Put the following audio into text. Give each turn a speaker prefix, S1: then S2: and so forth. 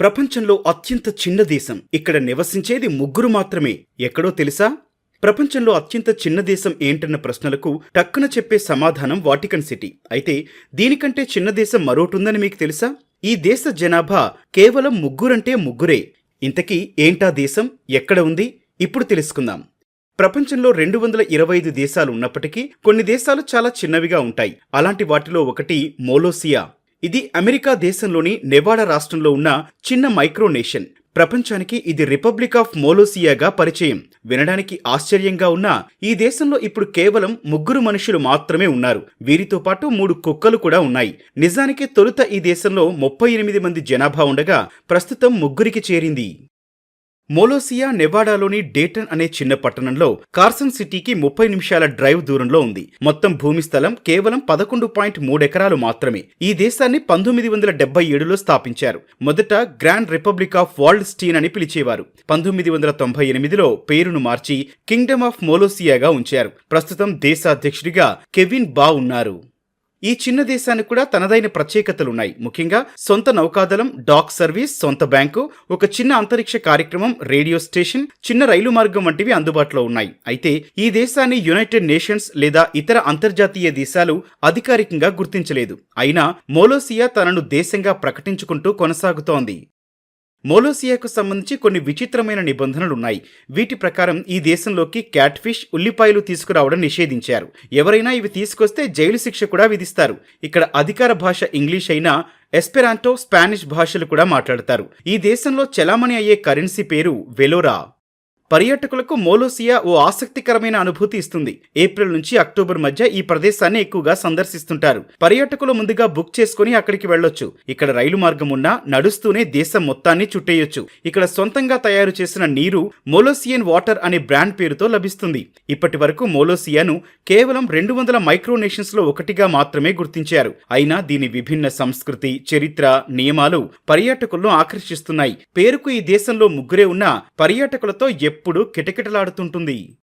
S1: ప్రపంచంలో అత్యంత చిన్న దేశం. ఇక్కడ నివసించేది ముగ్గురు మాత్రమే. ఎక్కడో తెలుసా? ప్రపంచంలో అత్యంత చిన్న దేశం ఏంటన్న ప్రశ్నలకు టక్కున చెప్పే సమాధానం వాటికన్ సిటీ. అయితే దీనికంటే చిన్న దేశం మరోటుందని మీకు తెలుసా? ఈ దేశ జనాభా కేవలం ముగ్గురంటే ముగ్గురే. ఇంతకీ ఏంటా దేశం? ఎక్కడ ఉంది? ఇప్పుడు తెలుసుకుందాం. ప్రపంచంలో రెండు వందల ఇరవై ఐదు దేశాలు ఉన్నప్పటికీ కొన్ని దేశాలు చాలా చిన్నవిగా ఉంటాయి. అలాంటి వాటిలో ఒకటి మోలోసియా. ఇది అమెరికా దేశంలోని నెవాడా రాష్ట్రంలో ఉన్న చిన్న మైక్రోనేషన్. ప్రపంచానికి ఇది రిపబ్లిక్ ఆఫ్ మోలోసియాగా పరిచయం. వినడానికి ఆశ్చర్యంగా ఉన్నా ఈ దేశంలో ఇప్పుడు కేవలం ముగ్గురు మనుషులు మాత్రమే ఉన్నారు. వీరితో పాటు మూడు కుక్కలు కూడా ఉన్నాయి. నిజానికి తొలుత ఈ దేశంలో ముప్పై ఎనిమిది మంది జనాభా ఉండగా ప్రస్తుతం ముగ్గురికి చేరింది. మోలోసియా నెవాడాలోని డేటన్ అనే చిన్న పట్టణంలో కార్సన్ సిటీకి ముప్పై నిమిషాల డ్రైవ్ దూరంలో ఉంది. మొత్తం భూమి స్థలం కేవలం పదకొండు పాయింట్ మూడెకరాలు మాత్రమే. ఈ దేశాన్ని పంతొమ్మిది వందల డెబ్బై ఏడులో స్థాపించారు. మొదట grand republic of world steen అని పిలిచేవారు. పంతొమ్మిది వందల తొంభై ఎనిమిదిలో పేరును మార్చి కింగ్డమ్ ఆఫ్ మోలోసియాగా ఉంచారు. ప్రస్తుతం దేశాధ్యక్షుడిగా కెవిన్ బా ఉన్నారు. ఈ చిన్న దేశానికి కూడా తనదైన ప్రత్యేకతలున్నాయి. ముఖ్యంగా సొంత నౌకాదళం డాక్ సర్వీస్ సొంత బ్యాంకు ఒక చిన్న అంతరిక్ష కార్యక్రమం రేడియో స్టేషన్ చిన్న రైలు మార్గం వంటివి అందుబాటులో ఉన్నాయి. అయితే ఈ దేశాన్ని యునైటెడ్ నేషన్స్ లేదా ఇతర అంతర్జాతీయ దేశాలు అధికారికంగా గుర్తించలేదు. అయినా మోలోసియా తనను దేశంగా ప్రకటించుకుంటూ కొనసాగుతోంది. మోలోసియాకు సంబంధించి కొన్ని విచిత్రమైన నిబంధనలు ఉన్నాయి వీటి ప్రకారం ఈ దేశంలోకి క్యాట్ ఫిష్ ఉల్లిపాయలు తీసుకురావడం నిషేధించారు. ఎవరైనా ఇవి తీసుకొస్తే జైలు శిక్ష కూడా విధిస్తారు. ఇక్కడ అధికార భాష ఇంగ్లీష్ అయినా ఎస్పెరాంటో స్పానిష్ భాషలు కూడా మాట్లాడతారు. ఈ దేశంలో చెలామణి అయ్యే కరెన్సీ పేరు వెలోరా. పర్యాటకులకు మోలోసియా ఓ ఆసక్తికరమైన అనుభూతి ఇస్తుంది. ఏప్రిల్ నుంచి అక్టోబర్ మధ్య ఈ ప్రదేశాన్ని ఎక్కువగా సందర్శిస్తుంటారు. పర్యాటకులు ముందుగా బుక్ చేసుకుని అక్కడికి వెళ్ళొచ్చు. ఇక్కడ రైలు మార్గం ఉన్నా నడుస్తూనే దేశం మొత్తాన్ని చుట్టేయొచ్చు. ఇక్కడ సొంతంగా తయారు చేసిన నీరు మోలోసియన్ వాటర్ అనే బ్రాండ్ పేరుతో లభిస్తుంది. ఇప్పటి వరకు మోలోసియాను కేవలం రెండు వందల మైక్రోనేషన్స్లో ఒకటిగా మాత్రమే గుర్తించారు. అయినా దీని విభిన్న సంస్కృతి చరిత్ర నియమాలు పర్యాటకులను ఆకర్షిస్తున్నాయి. పేరుకు ఈ దేశంలో ముగ్గురే ఉన్నా పర్యాటకులతో ఎప్పుడూ కిటకిటలాడుతుంటుంది.